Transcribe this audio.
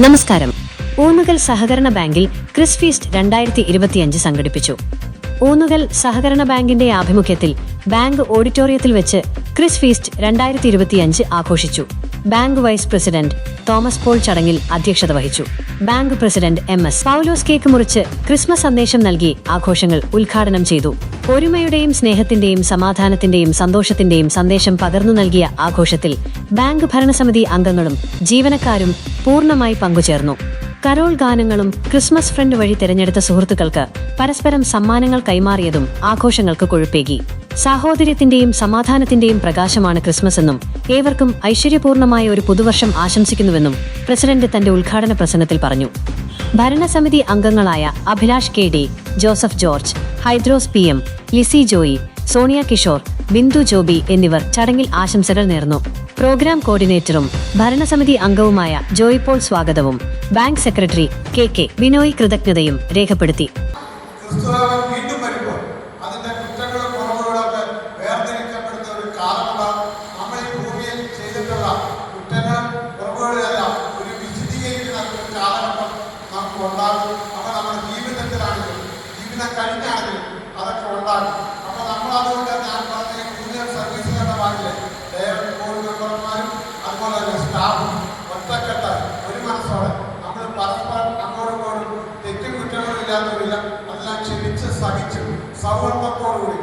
നമസ്കാരം. ഊന്നുകൽ സഹകരണ ബാങ്കിൽ ക്രിസ് ഫീസ്റ്റ് രണ്ടായിരത്തി ഇരുപത്തിയഞ്ച് സംഘടിപ്പിച്ചു. ഊന്നുകൽ സഹകരണ ബാങ്കിന്റെ ആഭിമുഖ്യത്തിൽ ബാങ്ക് ഓഡിറ്റോറിയത്തിൽ വെച്ച് ക്രിസ് ഫീസ്റ്റ് രണ്ടായിരത്തി ഇരുപത്തിയഞ്ച് ആഘോഷിച്ചു. Bank vice president Thomas Paul ചടങ്ങിൽ അധ്യക്ഷത വഹിച്ചു. Bank president M S Paulose cake മുറിച്ച് ക്രിസ്മസ് സന്ദേശം നൽകി ആഘോഷങ്ങൾ ഉദ്ഘാടനം ചെയ്തു. ഒരുമയുടെയും സ്നേഹത്തിന്റെയും സമാധാനത്തിന്റെയും സന്തോഷത്തിന്റെയും സന്ദേശം പകർന്നു നൽകിയ ആഘോഷത്തിൽ ബാങ്ക് ഭരണസമിതി അംഗങ്ങളും ജീവനക്കാരും പൂർണമായി പങ്കുചേർന്നു. കരോൾ ഗാനങ്ങളും ക്രിസ്മസ് ഫ്രണ്ട് വഴി തിരഞ്ഞെടുത്ത സുഹൃത്തുക്കൾക്ക് പരസ്പരം സമ്മാനങ്ങൾ കൈമാറിയതും ആഘോഷങ്ങൾക്ക് കൊഴുപ്പേകി. സാഹോദര്യത്തിന്റെയും സമാധാനത്തിന്റെയും പ്രകാശമാണ് ക്രിസ്മസ് എന്നും ഏവർക്കും ഐശ്വര്യപൂർണമായ ഒരു പുതുവർഷം ആശംസിക്കുന്നുവെന്നും പ്രസിഡന്റ് തന്റെ ഉദ്ഘാടന പ്രസംഗത്തിൽ പറഞ്ഞു. ഭരണസമിതി അംഗങ്ങളായ Abhilash K D Joseph George Hydros P M Lissy Joy Sonia Kishore Bindu Joby എന്നിവർ ചടങ്ങിൽ ആശംസകൾ നേർന്നു. പ്രോഗ്രാം കോർഡിനേറ്ററും ഭരണസമിതി അംഗവുമായ ജോയ് പോൾ സ്വാഗതവും bank secretary K K Binoy കൃതജ്ഞതയും രേഖപ്പെടുത്തി. ജീവിതത്തിലാണെങ്കിലും ജീവിതം കഴിഞ്ഞാണെങ്കിലും അതൊക്കെ ഉണ്ടാകും. അപ്പൊ നമ്മൾ അതുകൊണ്ട് ഞാൻ സ്റ്റാഫും ഒറ്റക്കെട്ടായി ഒരു മനസ്സോടെ. നമ്മൾ പരസ്പരം അങ്ങോട്ടും ഇങ്ങോട്ടും തെറ്റും കുറ്റങ്ങളും ഇല്ലാത്തവരില്ല. അതെല്ലാം ക്ഷമിച്ച് സഹിച്ച് സൗഹൃദത്തോടുകൂടി